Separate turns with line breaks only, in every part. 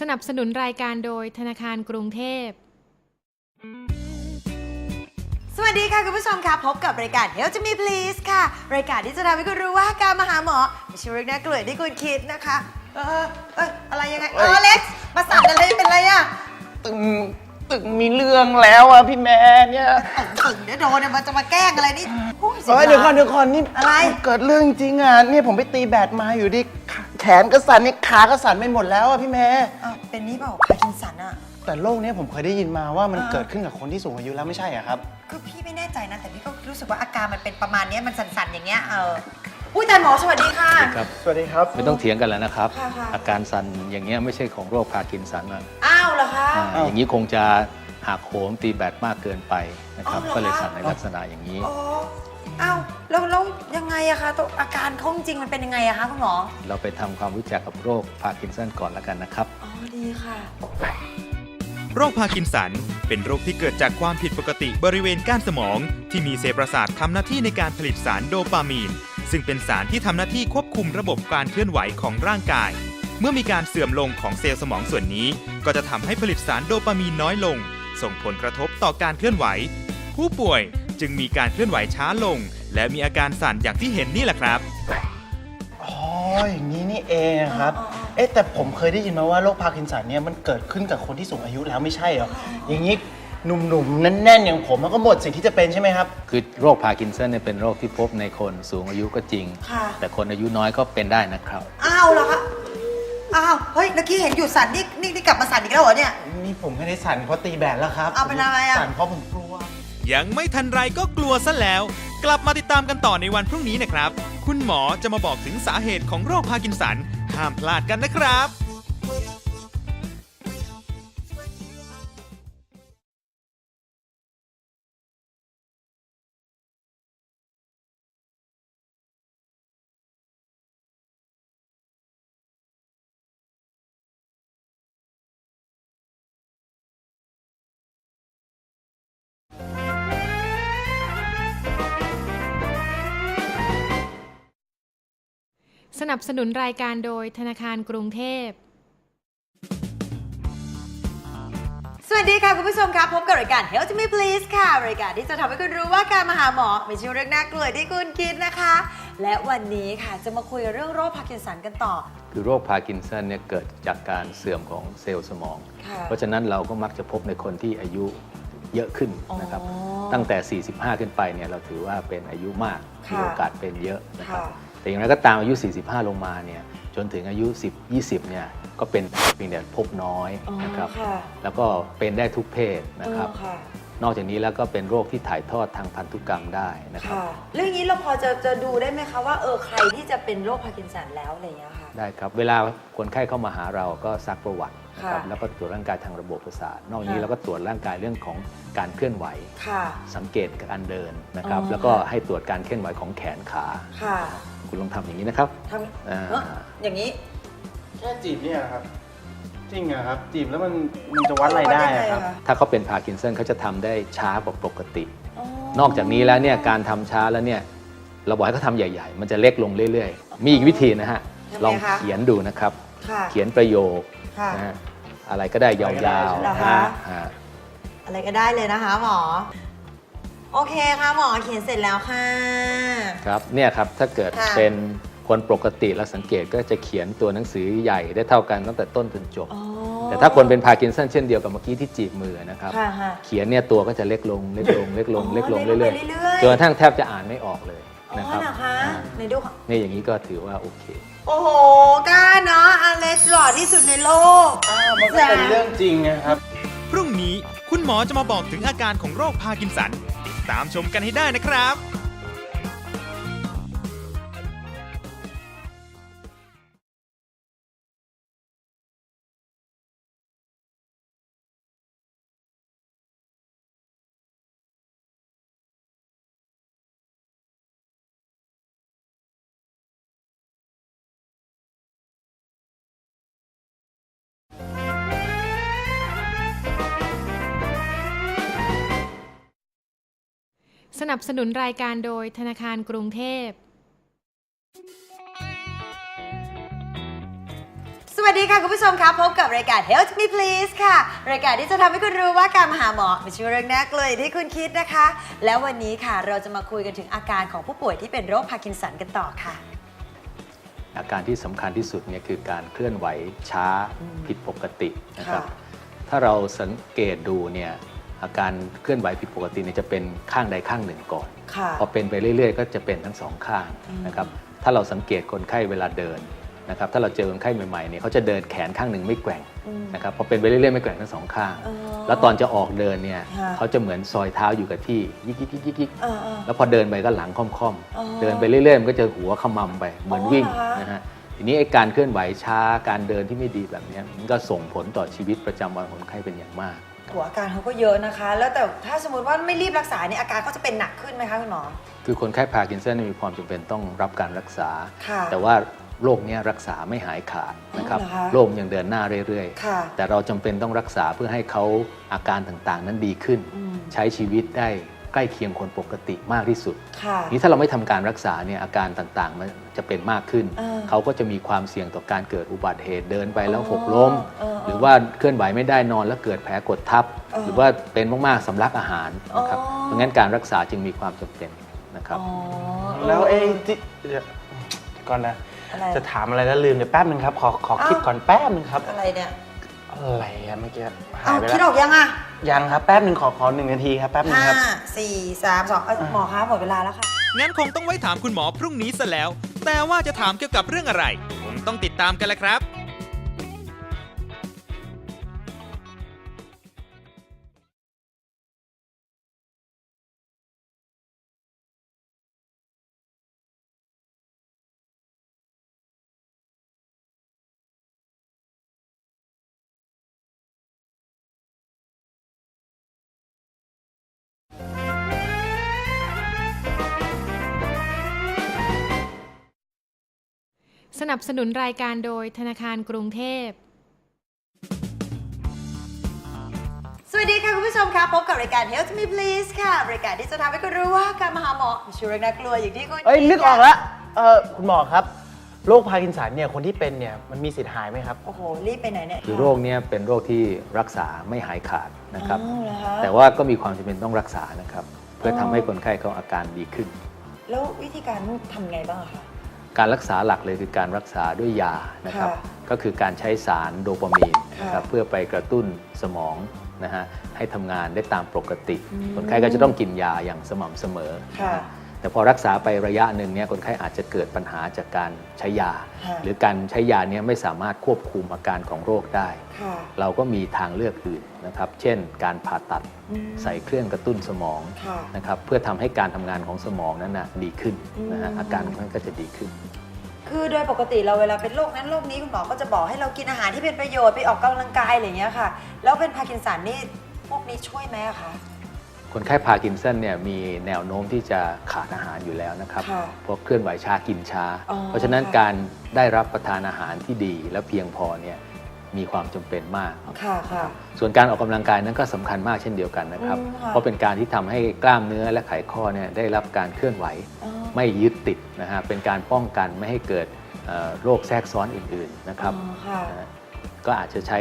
สนับสนุนรายการโดยธนาคารกรุงเทพ
สวัสดีค่ะคุณผู้ชมค่ะพบกับรายการ Health to Me Please ค่ะ รายการที่จะทำให้คุณรู้ว่าการมาหาหมอไม่ใช่เรื่องน่ากลัวอย่างที่คุณคิดนะคะ เออเอออะไรยังไงเออเล็กซ์มาสั่นอะไรเป็นไรอะ
ตึงตึงมีเรื่องแล้วอะพี่แม่เนี่ย
ตึงตึงเดี๋ยวโดนเนี่ยมันจะมาแกล้งอะไรนี่โอ้ย
เฮ้ยเดี๋ยวก่อนเดี๋ยวก่อนนี่
อะไร
เกิดเรื่องจริงอะเนี่ยผมไปตีแบดมาอยู่ดิขา แขนก็สั่นเนี่ยขาก็สั่นไปหมดแล้วอะพี่แม่
อ้าวเป็นนี่เปล่าพาร์กินสันอะ
แต่โรคเนี้ยผมเคยได้ยินมาว่ามัน
อ่า
เกิดขึ้นกับคนที่สูงอายุแล้วไม่ใช่เหรอครับ
คือพี่ไม่แน่ใจนะ แต่พี่ก็รู้สึกว่าอาการมันเป็นประมาณเนี้ยมันสั่นๆอย่างเงี้ยเอออุ้ยแต่หมอสวัสดีค่ะ
ครับ
สวัสดีครับ
ไม่ต้องเถียงกันแล้วนะครับ
ค่ะค่ะ
อาการสั่นอย่างเงี้ยไม่ใช่ของโรคพาร์กินสันนะ
อ้าวเหรอคะ
อ่า
อ้าว
อย่างนี้คงจะหักโหมตีแบตมากเกินไปนะครับ
อ๋อเหรอ
ก็เลย
คะ
สั่นในลักษณะอย่างนี้
อ๋อ อ้าวแล้วแล้วยังไงอะคะตัวอาการเขาจริงๆมันเป็นยังไงอะคะคุณหมอ
เราไปทำความรู้จักกับโรคพาร์กินสันก่อนแล้วกันนะครับ
อ๋อดีค่ะ
โรคพาร์กินสัน เป็นโรคที่เกิดจากความผิดปกติบริเวณก้านสมอง ที่มีเซลล์ประสาททำหน้าที่ในการผลิตสารโดปามีน ซึ่งเป็นสารที่ทำหน้าที่ควบคุมระบบการเคลื่อนไหวของร่างกาย เมื่อมีการเสื่อมลงของเซลล์สมองส่วนนี้ ก็จะทำให้ผลิตสารโดปามีนน้อยลง ส่งผลกระทบต่อการเคลื่อนไหว ผู้ป่วย จึงมีการเคลื่อนไหวช้าลง และมีอาการสั่นอย่างที่เห็นนี่แหละครับ
อ๋ออย่างนี้นี่เองอะครับ
อ๋ออ๋อ
เอ๊ะแต่ผมเคยได้ยินมาว่าโรคพาร์กินสันเนี่ยมันเกิดขึ้นกับคนที่สูงอายุแล้วไม่ใช่เหรอ อย่างนี้หนุ่มๆแน่นๆอย่างผมมันก็หมดสิทธิ์ที่จะเป็นใช่ไหมครับ
คือโรคพาร์กินสันเนี่ยเป็นโรคที่พบในคนสูงอายุก็จริง
ค่ะ
แต่คนอายุน้อยก็เป็นได้นะครับ
อ้าวเหรอคะ อ้าว เฮ้ยเมื่อกี้เห็นอยู่สั่นนี่นี่นี่กลับมาสั่นอีกแล้วเหรอเนี่ย
นี่ผมไม่ได้สั่นเพราะตีแบดแล้วครับ
เอาเป็นอะไรอะ
สั่นเพราะผมกลัว
ยังไม่ทันไรก็กลัวซะแล้ว กลับมาติดตามกันต่อในวันพรุ่งนี้นะครับ คุณหมอจะมาบอกถึงสาเหตุของโรคพาร์กินสัน ห้ามพลาดกันนะครับ
สนับสนุนรายการโดยธนาคารกรุงเทพ
สวัสดีค่ะคุณผู้ชมครับพบกับรายการ Health to Me Please ค่ะ รายการที่จะทำให้คุณรู้ว่าการมาหาหมอไม่ใช่เรื่องน่ากลัวที่คุณคิดนะคะ และวันนี้ค่ะจะมาคุยเรื่องโรคพาร์กินสันกันต่อ
คือโรคพาร์กินสันเนี่ยเกิดจากการเสื่อมของเซลล์สมอง
ค่ะ
เพราะฉะนั้นเราก็มักจะพบในคนที่อายุเยอะขึ้นนะครับ
อ๋อ
ตั้งแต่ 45 ขึ้นไปเนี่ยเราถือว่าเป็นอายุมาก
ค่ะ
มีโอกาสเป็นเยอะนะครับ
ค่ะ
แต่อย่างไรก็ตามอายุ 45 ลงมาเนี่ยจนถึงอายุ 10 20 เนี่ยก็เป็นเพียงแต่พบน้อยนะครับ
ค่ะ
แล้วก็เป็นได้ทุกเพศนะครับ
เออค่ะ
นอกจากนี้แล้วก็เป็นโรคที่ถ่ายทอดทางพันธุกรรมได้นะครับ
ค่ะเรื่องนี้เราพอจะจะดูได้ไหมคะว่าเออใครที่จะเป็นโรคพาร์กินสันแล้วอะไรอย่างเงี้ยค่ะ
ได้ครับ เวลาคนไข้เข้ามาหาเราก็ซักประวัตินะครับ
ค่ะ
แล้วก็ตรวจร่างกายทางระบบประสาท นอกนี้
ค่ะ
เราก็ตรวจร่างกายเรื่องของการเคลื่อนไหว
ค่ะ
สังเกตการเดินนะครับ
อ๋อ
แล้วก็ให้ตรวจการเคลื่อนไหวของแขนขา
ค่ะ
คุณลองทำอย่างนี้นะครับ
ทำ
อ่า
เอ้ออย่างนี้
แค่จีบเนี่ยครับ จริงเหรอครับ จีบแล้วมันมันจะวัดอะไรได้อะครับ
ถ้าเขาเป็นพาร์กินสันเขาจะทำได้ช้ากว่าปกติ นอกจากนี้แล้วเนี่ยการทำช้าแล้วเนี่ยเราบอกให้เขาทำใหญ่ ๆ มันจะเล็กลงเรื่อยๆ มีอีกวิธีนะฮะ
ทำไง
ลอง
คะ
เขียนดูนะครับ
ค่ะ
เขียนประโยค
ค่ะ
นะฮะอะไรก็ได้ยาว
อะไรก็ได้
ๆ
เหรอ
นะ
คะ
ฮะ ฮะ
อะไรก็ได้เลยนะคะหมอ โอเคค่ะหมอเขียนเสร็จแล้วค่ะ
ครับเนี่ยครับถ้าเกิด
ค่ะ
เป็นคนปกติเราสังเกตก็จะเขียนตัวหนังสือใหญ่ได้เท่ากันตั้งแต่ต้นจนจบ
อ๋อ
แต่ถ้าคนเป็นพาร์กินสันเช่นเดียวกับเมื่อกี้ที่จีบมือนะครับ
ค่ะค่ะ
เขียนเนี่ยตัวก็จะเล็กลงเล็กลงเล็กลง
อ๋อ
เล็กลง
เล็กลง
เรื่อย
ไปเรื่อยๆ
ๆจนกระทั่งแทบจะอ่านไม่ออกเลย
อ๋อ
นะครับ
เหรอคะ
อ่า
ในดูค่ะ
เนี่ยอย่างนี้ก็ถือว่าโอเค
โอ้โหกล้าเนาะอเล็กหล่อที่สุดในโลก
มันก็เป็นเรื่องจริงนะครับ
พรุ่งนี้คุณหมอจะมาบอกถึงอาการของโรคพาร์กินสัน ตามชมกันให้ได้นะครับ
สนับสนุนรายการโดยธนาคารกรุงเทพ
สสวัสดีค่ะ คุณผู้ชมครับพบกับรายการ Health Me Please ค่ะ รายการที่จะทำให้คุณรู้ว่าการมาหาหมอไม่ใช่เรื่องน่ากลัวอย่างที่คุณคิดนะคะ แล้ววันนี้ค่ะเราจะมาคุยกันถึงอาการของผู้ป่วยที่เป็นโรคพาร์กินสันกันต่อค่ะ
อาการที่สำคัญที่สุดเนี่ยคือการเคลื่อนไหวช้าผิดปกตินะครับ
ค่ะ
ถ้าเราสังเกตดูเนี่ย อาการเคลื่อนไหวผิดปกติเนี่ยจะเป็นข้างใดข้างหนึ่งก่อน
ค่ะ
พอเป็นไปเรื่อย ๆ ก็จะเป็นทั้งสองข้าง
อืม
นะครับถ้าเราสังเกตคนไข้เวลาเดินนะครับถ้าเราเจอคนไข้ใหม่ๆเนี่ยเขาจะเดินแขนข้างหนึ่งไม่แกว่ง
อืม
นะครับพอเป็นไปเรื่อยๆไม่แกว่งทั้งสองข้าง
อ๋อ
แล้วตอนจะออกเดินเนี่ย
ค่ะ
เขาจะเหมือนซอยเท้าอยู่กับที่ยิกยิกยิกยิกยิก
เออเออ
แล้วพอเดินไปก็หลังค่อม
อ๋อ
ๆ เดินไปเรื่อยๆมันก็จะหัวขมำไปเหมือนวิ่ง
อ๋อเหรอคะ
นะฮะทีนี้ไอ้การเคลื่อนไหวช้าการเดินที่ไม่ดีแบบเนี้ยมันก็ส่งผลต่อชีวิตประจำวันของคนไข้เป็นอย่างมาก
หัวอาการเขาก็เยอะนะคะ แล้วแต่ถ้าสมมติว่าไม่รีบรักษาเนี่ยอาการเขาจะเป็นหนักขึ้นไหมคะคุณหมอ
คือคนไข้พาร์กินสันมีความจำเป็นต้องรับการรักษา
ค่ะ
แต่ว่าโรคเนี้ยรักษาไม่หายขาดนะครับ
อ๋อเหรอคะ
โรคยังเดินหน้าเรื่อย
ค่ะ
ๆ แต่เราจำเป็นต้องรักษาเพื่อให้เขาอาการต่างๆ นั้นดีขึ้น
อืม
ใช้ชีวิตได้ใกล้เคียงคนปกติมากที่สุด
ค่ะ
นี้ถ้าเราไม่ทำการรักษาเนี่ยอาการต่างๆ มันจะเป็นมากขึ้น
เออ
เขาก็จะมีความเสี่ยงต่อการเกิดอุบัติเหตุเดินไปแล้ว
อ๋อ
หกล้ม
เออ
หรือว่าเคลื่อนไหวไม่ได้นอนแล้วเกิดแผลกดทับ
เออ
หรือว่าเป็นมากๆสำลักอาหารนะครับ
อ๋อ
เพราะงั้นการรักษาจึงมีความจำเป็นนะครับ
อ๋อ
แล้วเอ้ที่เดี๋ยวก่อนนะ
อะไร
จะถามอะไรแล้วลืมเดี๋ยวแป๊บนึงครับขอขอคิดก่อนแป๊บนึงครับ
อะไรเนี่ย
อะไรอะเมื่อกี้หา
เอา
ยไป
คิด
แล้
อ
ว
อกยังอะ
ยังครับแป๊บนึงขอขอหนึ่งนาทีครับแป๊บนึง
ห้า
ครับ
สี่สามสองเอ้ยหมอคะหมดเวลาแล้วค่ะ
งั้นคงต้องไว้ถามคุณหมอพรุ่งนี้ซะแล้ว แต่ว่าจะถามเกี่ยวกับเรื่องอะไรคงต้องติดตามกันแหละครับ
สนับสนุนรายการโดยธนาคารกรุงเทพ
สวัสดีค่ะ คุณผู้ชมคะพบกับรายการ Health Me Please ค่ะรายการที่จะทำให้คุณรู้ว่าการมาหาหมอไม่ใช่เรื่องน่ากลัวอย่างที่คุณ
เอ้ย
คิด
นึกออก
ค่ะ
แล้วเออคุณหมอครับโรคพาร์กินสันเนี่ยคนที่เป็นเนี่ยมันมีสิทธิ์หายไหมครับ
โอ้โห รีบไปไหนเนี่ย
คือโรคเนี้ยเป็นโรคที่รักษาไม่หายขาดนะครับ
อ๋อเหรอคะ
แต่ว่าก็มีความจำเป็นต้องรักษานะครับ เพื่อทำให้คนไข้เขาอาการดีขึ้น
แล้ววิธีการทำไงบ้างอะคะ
การรักษาหลักเลยคือการรักษาด้วยยานะครับ
ค่ะ
ก็คือการใช้สารโดปามีนนะครับ
ค่ะ
เพื่อไปกระตุ้นสมองนะฮะให้ทำงานได้ตามปกติ
อืม
คนไข้ก็จะต้องกินยาอย่างสม่ำเสมอ
ค่ะ
นะฮะ แต่พอรักษาไประยะหนึ่งเนี่ยคนไข้อาจจะเกิดปัญหาจากการใช้ยา
ค่ะ
หรือการใช้ยาเนี้ไม่สามารถควบคุมอาการของโรคได้
ค่ะ
เราก็มีทางเลือกอื่นนะครับ เช่น การผ่าตัด
อืม
ใส่เครื่องกระตุ้นสมอง
ค่ะ
นะครับเพื่อทำให้การทำงานของสมองนั้นนะดีขึ้นนะฮะ
อืม
อาการของมันก็จะดีขึ้น
คือโดยปกติเราเวลาเป็นโรคนั้นโรคนี้คุณหมอก็จะบอกให้เรากินอาหารที่เป็นประโยชน์ไปออกกำลังกายอะไรอย่างเงี้ยค่ะ แล้วเป็นพาร์กินสันนี่พวกนี้ช่วยไหมอะคะ
คนไข้พาร์กินสันเนี่ยมีแนวโน้มที่จะขาดอาหารอยู่แล้วนะครับ
ค่ะ
เพราะเคลื่อนไหวช้ากินช้า
อ๋อ
เพราะฉะนั้น
ค่ะ
การได้รับประทานอาหารที่ดีและเพียงพอเนี่ยมีความจำเป็นมาก
ค่ะค่ะ
ส่วนการออกกำลังกายนั้นก็สำคัญมากเช่นเดียวกันนะครับ
อืมค่ะ
เพราะเป็นการที่ทำให้กล้ามเนื้อและไขข้อเนี่ยได้รับการเคลื่อนไหว
อ๋อ
ไม่ยึดติดนะฮะเป็นการป้องกันไม่ให้เกิดเอ่อโรคแทรกซ้อนอื่นๆนะครับ
อ๋อค่ะ
นะฮะก็อาจจะใช้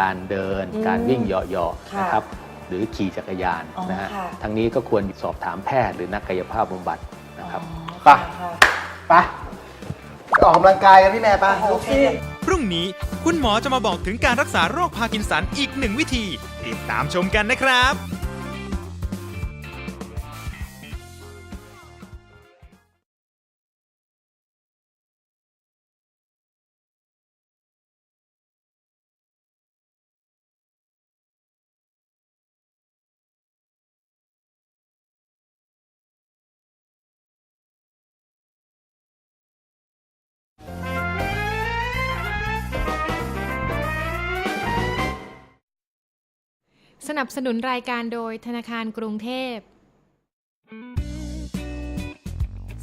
การเดิน
อืม
การวิ่งเหาะๆ
ค่ะ
นะครับ หรือขี่จักรยาน
อ๋อ
นะฮะ
ค่ะ
ทั้งนี้ก็ควรสอบถามแพทย์หรือนักกายภาพบำบัดนะครับ
ไป
อ๋อค่ะ
ไปออกกำลังกายกันพี่แม่ไป่ะ
โอเค
พรุ่งนี้คุณหมอจะมาบอกถึงการรักษาโรคพาร์กินสันอีกหนึ่งวิธี ติดตามชมกันนะครับ
สนับสนุนรายการโดยธนาคารกรุงเทพ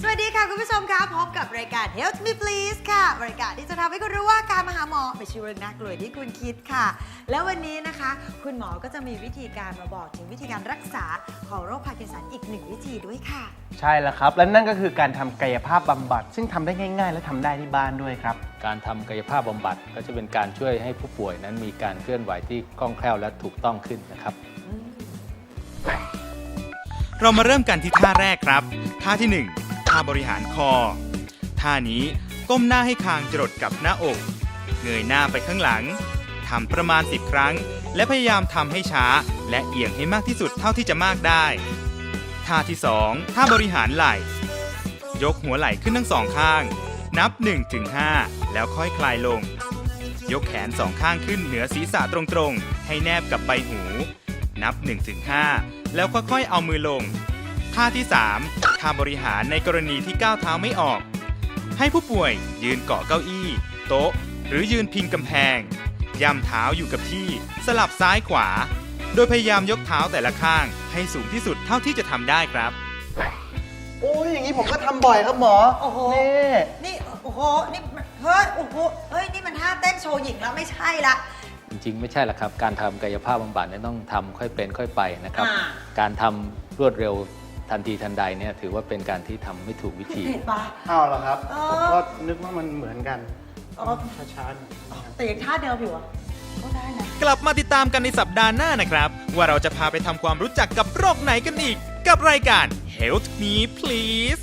สวัสดีค่ะ คุณผู้ชมคะพบกับรายการ Health Me Please ค่ะ รายการที่จะทำให้คุณรู้ว่าการมาหาหมอไม่ใช่เรื่องน่ากลัวที่คุณคิดค่ะ แล้ววันนี้นะคะ คุณหมอก็จะมีวิธีการมาบอกถึงวิธีการรักษาของโรคพาร์กินสันอีกหนึ่งวิธีด้วยค่ะ
ใช่แล้วครับ และนั่นก็คือการทำกายภาพบำบัด ซึ่งทำได้ง่าย ๆ และทำได้ที่บ้านด้วยครับ
การทำกายภาพบำบัดก็จะเป็นการช่วยให้ผู้ป่วยนั้นมีการเคลื่อนไหวที่คล่องแคล่วและถูกต้องขึ้นนะครับ
เรามาเริ่มกันที่ท่าแรกครับ ท่าที่ 1 ท่าบริหารคอ ท่านี้ก้มหน้าให้คางจรดกับหน้าอก เงยหน้าไปข้างหลังทำประมาณ 10 ครั้ง และพยายามทำให้ช้า และเอียงให้มากที่สุดเท่าที่จะมากได้ ท่าที่ 2 ท่าบริหารไหล่ ยกหัวไหล่ขึ้นทั้งสองข้าง นับ 1-5 แล้วค่อยคลายลง ยกแขนสองข้างขึ้นเหนือศีรษะตรงๆ ให้แนบกับใบหู นับ 1-5 แล้วค่อยๆ เอามือลง ท่าที่ 3 ท่าบริหารในกรณีที่ก้าวเท้าไม่ออก ให้ผู้ป่วยยืนเกาะเก้าอี้ โต๊ะ หรือยืนพิงกำแพง ย่ำเท้าอยู่กับที่ สลับซ้ายขวา โดยพยายามยกเท้าแต่ละข้าง ให้สูงที่สุดเท่าที่จะทำได้ครับ
โอ้ยอย่างนี้ผมก็ทำบ่อยครับหมอ
โอ้โห
นี่
นี่ โอ้โห นี่มันเฮ้ย โอ้โห เฮ้ย นี่มันท่าเต้นโชว์หญิงแล้วไม่ใช่ละ
จริงๆ ไม่ใช่หรอกครับ การทำกายภาพบำบัดเนี่ยต้องทำค่อยเป็นค่อยไปนะครับ
อ่า
การทำรวดเร็วทันทีทันใดเนี่ยถือว่าเป็นการที่ทำไม่ถูกวิธี
เห็นปะ
เอาเหรอครับ
เอ
ผม
อ
ก็นึกว่ามันเหมือนกัน
อ๋อ
ช้าๆหน่อยนะครับ
แต่ยังท่าเดิมอยู่อะก็ได้นะ
กลับมาติดตามกันในสัปดาห์หน้านะครับ ว่าเราจะพาไปทำความรู้จักกับโรคไหนกันอีก กับรายการ Health Me Please